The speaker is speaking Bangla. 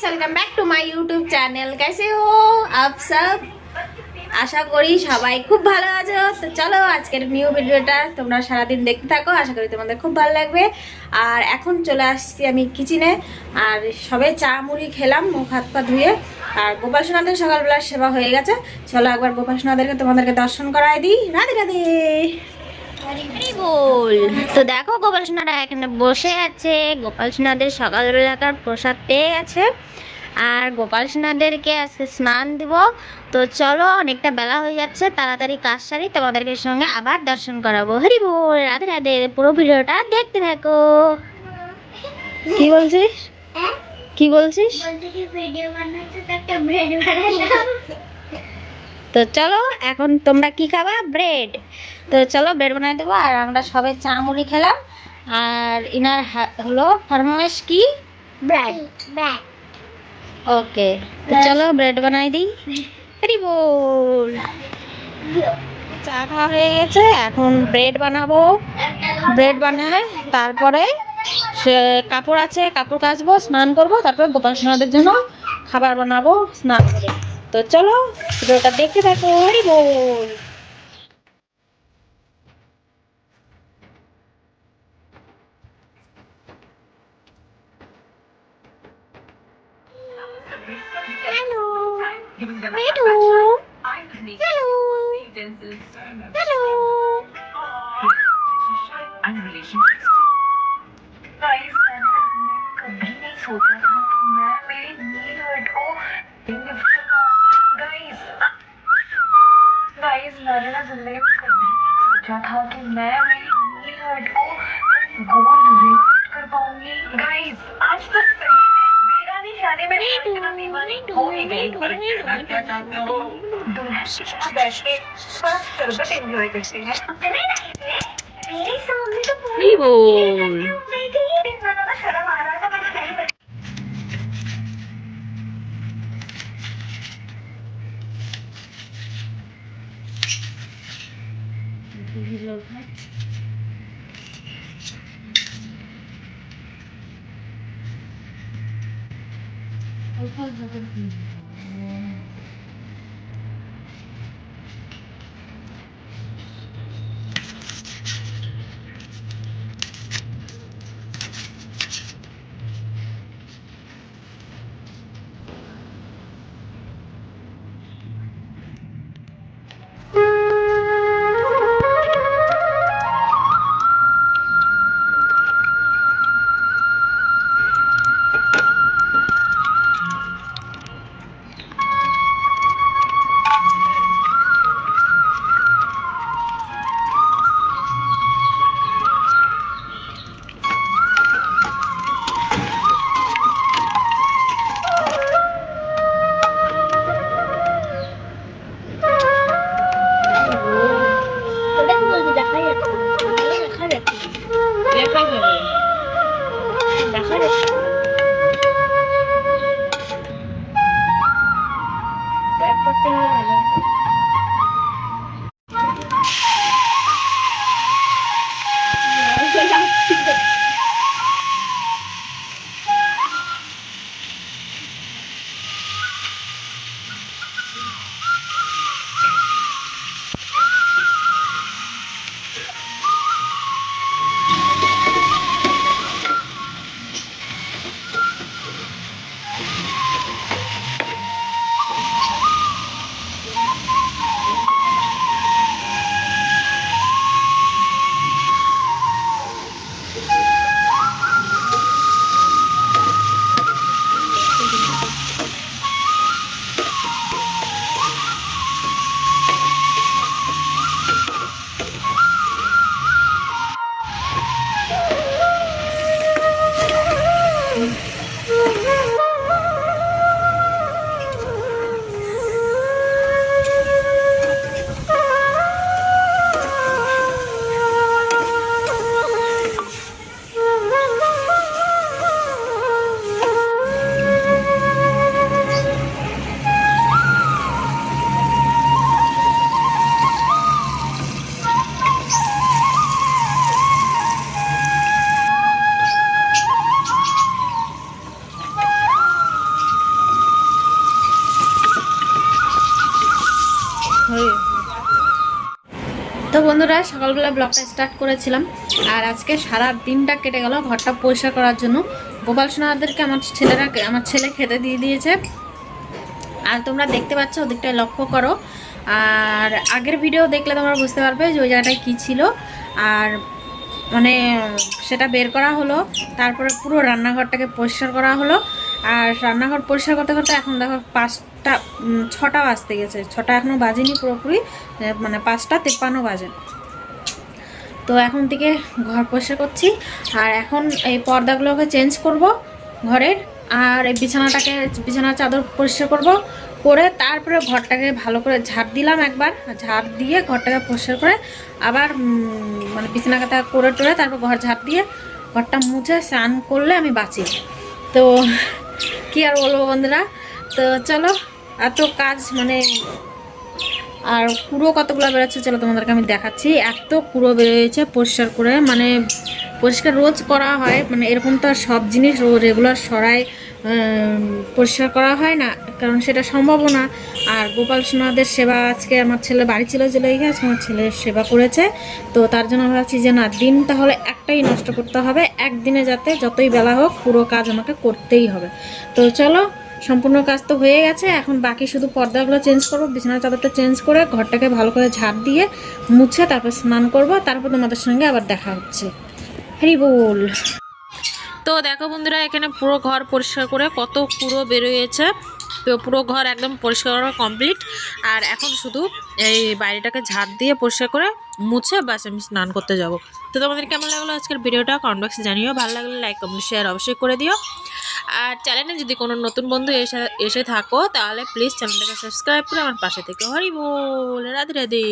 guys welcome back to my YouTube channel कैसे हो आप सब আশা করি সবাই খুব ভালো আছো তো চলো আজকের নিউ ভিডিওটা তোমরা সারাদিন দেখতে থাকো আশা করি তোমাদের খুব ভালো লাগবে আর এখন চলে আসছি আমি কিচেনে আর সবে চা মুড়ি খেলাম মুখ হাত পা ধুয়ে আর গোপাল সোনাদের সকালবেলা সেবা হয়ে গেছে চলো একবার গোপাল সোনাদেরকে তোমাদেরকে দর্শন করাই দিই রাধে রাধে বল। তো দেখো গোপাল সোনারা এখানে বসে আছে। গোপাল সোনাদের সকালবেলাকার প্রসাদ পেয়ে গেছে। আর গোপাল সোনাদেরকে আজকে স্নান দিব। তো চলো অনেকটা বেলা হয়ে যাচ্ছে। তাড়াতাড়ি কাজ সারি তোমাদেরকে সঙ্গে আবার দর্শন করাবো। হরি বল রাধে রাধে। পুরো ভিডিওটা দেখতে থাকো। কি বলছিস? কি বলছিস? তো চলো এখন তোমরা কি খাবা? ব্রেড তো চলো ব্রেড বানাই দেবো আর আমরা সবাই চা মুড়ি খেলাম। আর ইনার হলো ফরমাইশ কি? ব্রেড ব্রেড ওকে তো চলো ব্রেড বানাই দিই। হরি বল চা খাওয়া হয়ে গেছে এখন ব্রেড বানাবো। ব্রেড বানালে তারপরে সে কাপড় আছে কাপড় কাচবো স্নান করব তারপরে গোপাল সোনাদের জন্য খাবার বানাবো স্নান করে। তো চলো। ভিডিওটা দেখতে থাকো হরি বল। হ্যালো হ্যালো হ্যালো হ্যালো सोचा था कि मैं मेरी हर्ट को गोल्ड रेट कर पाऊँगी गाइस आज तक मेरा नहीं शादी में इतना दीवानी हो गई पर क्या चाहते हो? दुल्हन बैठ के बड़ा शरबत एंजॉय करते हैं। मेरे सामने तो पूरी হরি 我看一下自己。ব্যাক করতে হবে। Bye. বন্ধুরা, সকালবেলা ব্লগটা স্টার্ট করেছিলাম। আর আজকে সারা দিনটা কেটে গেল ঘরটা পরিষ্কার করার জন্য। গোপাল সোনাদেরকে আমার ছেলেরা আমার ছেলে খেতে দিয়ে দিয়েছে। আর তোমরা দেখতে পাচ্ছ ওদিকটায় লক্ষ্য করো। আর আগের ভিডিও দেখলে তোমরা বুঝতে পারবে যে ওই জায়গাটায় কী ছিল। আর মানে সেটা বের করা হলো। তারপরে পুরো রান্নাঘরটাকে পরিষ্কার করা হলো। আর রান্নাঘর পরিষ্কার করতে করতে এখন দেখো পাঁচটা ছটা বাজতে গেছে। ছটা এখনও বাজেনি পুরোপুরি মানে পাঁচটা তেপ্পান্ন বাজে। তো এখন থেকে ঘর পরিষ্কার করছি। আর এখন এই পর্দাগুলোকে চেঞ্জ করব ঘরের, আর এই বিছানাটাকে, বিছানার চাদর পরিষ্কার করব। করে তারপরে ঘরটাকে ভালো করে ঝাড় দিলাম একবার। ঝাড় দিয়ে ঘরটাকে পরিষ্কার করে আবার মানে বিছানা কাটা করে টোরে তারপর ঘর ঝাড় দিয়ে ঘরটা মুছে স্নান করলে আমি বাঁচি। তো কি আর বলব বন্ধুরা? তো চলো, এত কাজ মানে আর কুড়ো কতগুলো বেরোচ্ছে, চলো তোমাদেরকে আমি দেখাচ্ছি। এত কুড়ো বেরোয়েছে পরিষ্কার করে মানে পরিষ্কার রোজ করা হয় মানে এরকম তো আর সব জিনিস রেগুলার সরাই পরিষ্কার করা হয় না, কারণ সেটা সম্ভবও না। আর গোপাল সোনাদের সেবা আজকে আমার ছেলে বাড়ি ছিল চলে গেছে, আমার ছেলে সেবা করেছে, তো তার জন্য ভাবছি যে না, দিন তাহলে একটাই নষ্ট করতে হবে, একদিনে যাতে যতই বেলা হোক পুরো কাজ আমাকে করতেই হবে। তো চলো, সম্পূর্ণ কাজ তো হয়ে গেছে, এখন বাকি শুধু পর্দাগুলো চেঞ্জ করব, বিছানার চাদরটা চেঞ্জ করে ঘরটাকে ভালো করে ঝাড় দিয়ে মুছে তারপর স্নান করব, তারপর তোমাদের সঙ্গে আবার দেখা হচ্ছে। হরি বল তো দেখো বন্ধুরা, এখানে পুরো ঘর পরিষ্কার করে কত পুরো বেরোয়েছে। তো পুরো ঘর একদম পরিষ্কার করা কমপ্লিট আর এখন শুধু এই বাইরেটাকে ঝাড় দিয়ে পরিষ্কার করে মুছে বাস আমি স্নান করতে যাব। তো তোমাদের কেমন লাগল আজকের ভিডিওটা? কমেন্ট বক্সে জানিও। ভালো লাগলে লাইক কমেন্ট শেয়ার অবশ্যই করে দিও। আর চ্যানেলে যদি কোনো নতুন বন্ধু এসে এসে থাকো, তাহলে প্লিজ চ্যানেলটাকে সাবস্ক্রাইব করে আমার পাশে থেকে হরি বল রাধে রাধে।